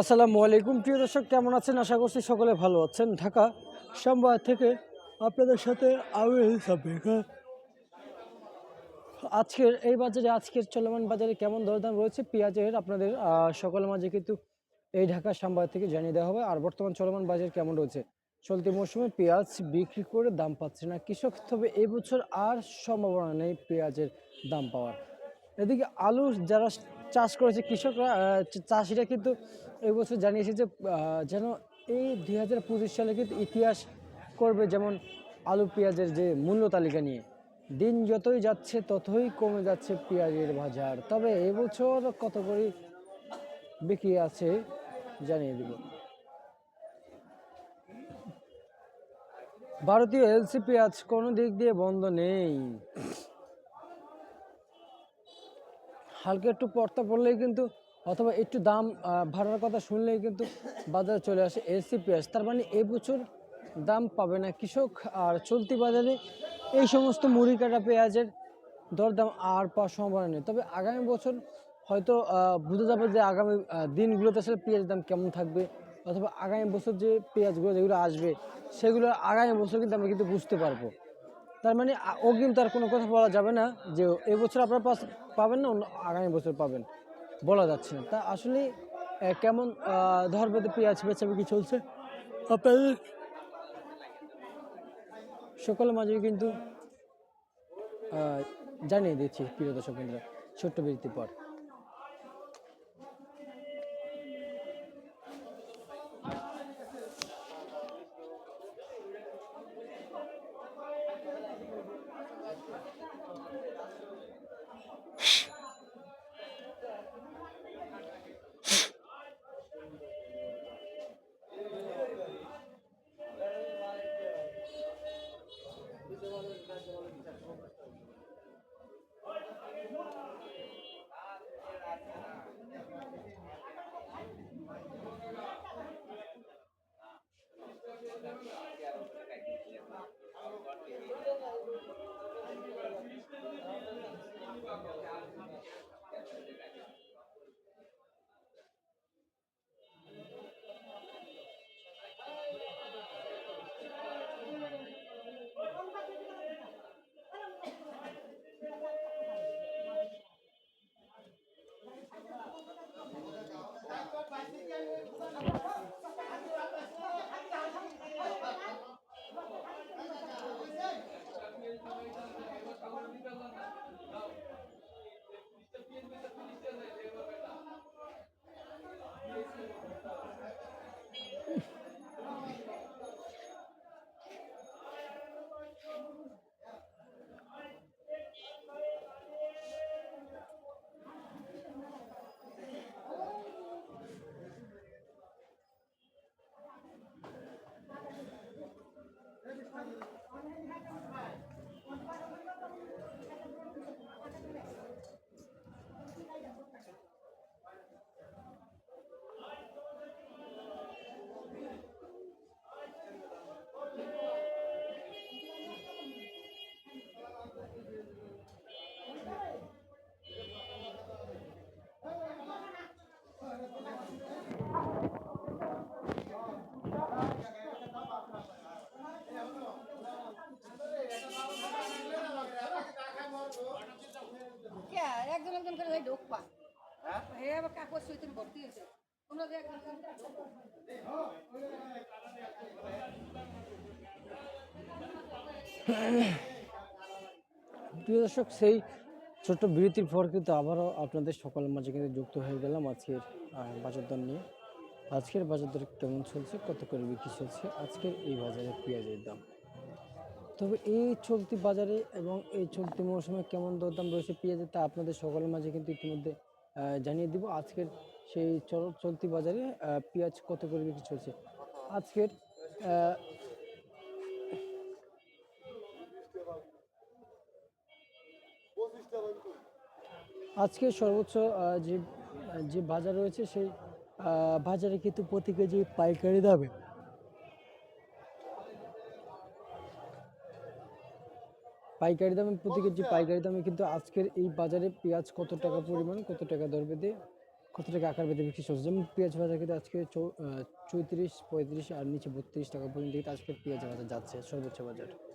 আসসালামু আলাইকুম। প্রিয় দর্শক কেমন আছেন? আশা করছি সকলে ভালো আছেন। ঢাকা সোমবার থেকে আপনাদের সাথে আমি আজকের এই বাজারে আজকের চলমান বাজারে কেমন দরদাম রয়েছে? পেঁয়াজের আপনাদের আহ, সকলের মাঝে কিন্তু এই ঢাকা সাম্বার থেকে জানিয়ে দেওয়া হবে। আর বর্তমান চলমান বাজার কেমন রয়েছে? চলতি মৌসুমে পেঁয়াজ বিক্রি করে দাম পাচ্ছে না কৃষক তবে এবছর আর সম্ভাবনা নেই পেঁয়াজের দাম পাওয়ার। এদিকে আলু যারা চাষ করেছে কৃষকরা চাষিরা কিন্তু এই বছর জানিয়েছে যে যেন এই দুই হাজার পঁচিশ সালে কিন্তু ইতিহাস করবে যেমন আলু পেঁয়াজের যে মূল্য তালিকা নিয়ে। দিন যতই যাচ্ছে, ততই কমে যাচ্ছে পেঁয়াজের বাজার। তবে এবছর কত করে বিক্রি আছে জানিয়ে দিব। ভারতীয় এলসি পেঁয়াজ কোনো দিক দিয়ে বন্ধ নেই। হালকা একটু পর্তা পড়লেই কিন্তু অথবা একটু দাম ভাড়ার কথা শুনলেই কিন্তু বাজারে চলে আসে এসি পেঁয়াজ। তার মানে এবছর দাম পাবে না। কৃষক আর চলতি বাজারে এই সমস্ত মুড়ি কাটা পেঁয়াজের দরদাম আর পাওয়ার সম্ভাবনা নেই। তবে আগামী বছর হয়তো বোঝা যাবে যে আগামী দিনগুলোতে আসলে পেঁয়াজের দাম কেমন থাকবে অথবা আগামী বছর যে পেঁয়াজগুলো যেগুলো আসবে, সেগুলো আগামী বছর কিন্তু আমরা কিন্তু বুঝতে পারব। তার মানে অগ্রিম তার কোনো কথা বলা যাবে না যে এবছর আপনারা পাস পাবেন না অন্য আগামী বছর পাবেন বলা যাচ্ছে না। তা আসলে কেমন আহ, পেঁয়াজ পেঁয়াজ বেচাবেচি চলছে? আপনাদের সকলের মাঝে কিন্তু জানিয়ে দিচ্ছি প্রিয় দর্শক কেন্দ্র ছোট্ট বিরতির পর। প্রিয় দর্শক, সেই ছোট্ট বিরতির পর কিন্তু আবারও আপনাদের সকলের মাঝে কিন্তু যুক্ত হয়ে গেলাম আজকের বাজার দর নিয়ে। আজকের বাজার দর কেমন চলছে, কত করে বিক্রি চলছে, আজকের এই বাজারে পেঁয়াজের দাম। তবে এই চলতি বাজারে এবং এই চলতি মৌসুমে কেমন দরদাম রয়েছে পেঁয়াজের, তা আপনাদের সকলের মাঝে কিন্তু ইতিমধ্যে জানিয়ে দিব আজকের সেই চল- চলতি বাজারে পেঁয়াজ কত করে বিক্রি চলছে। আজকের আজকে সর্বোচ্চ যে যে বাজার রয়েছে সেই বাজারে কিন্তু প্রতি কেজি পাইকারি দামে পাইকারি দামে প্রতি কেজি পাইকারি দামে কিন্তু আজকের এই বাজারে পেঁয়াজ কত টাকা পরিমাণ কত টাকা দর বেঁধে কত টাকা আকার বেঁধে বিক্রি চলছে? যেমন পেঁয়াজ বাজার কিন্তু আজকে চৌ- চৌত্রিশ পঁয়ত্রিশ আর নিচে বত্রিশ টাকা পর্যন্ত আজকে পেঁয়াজ বাজার যাচ্ছে সর্বোচ্চ বাজার।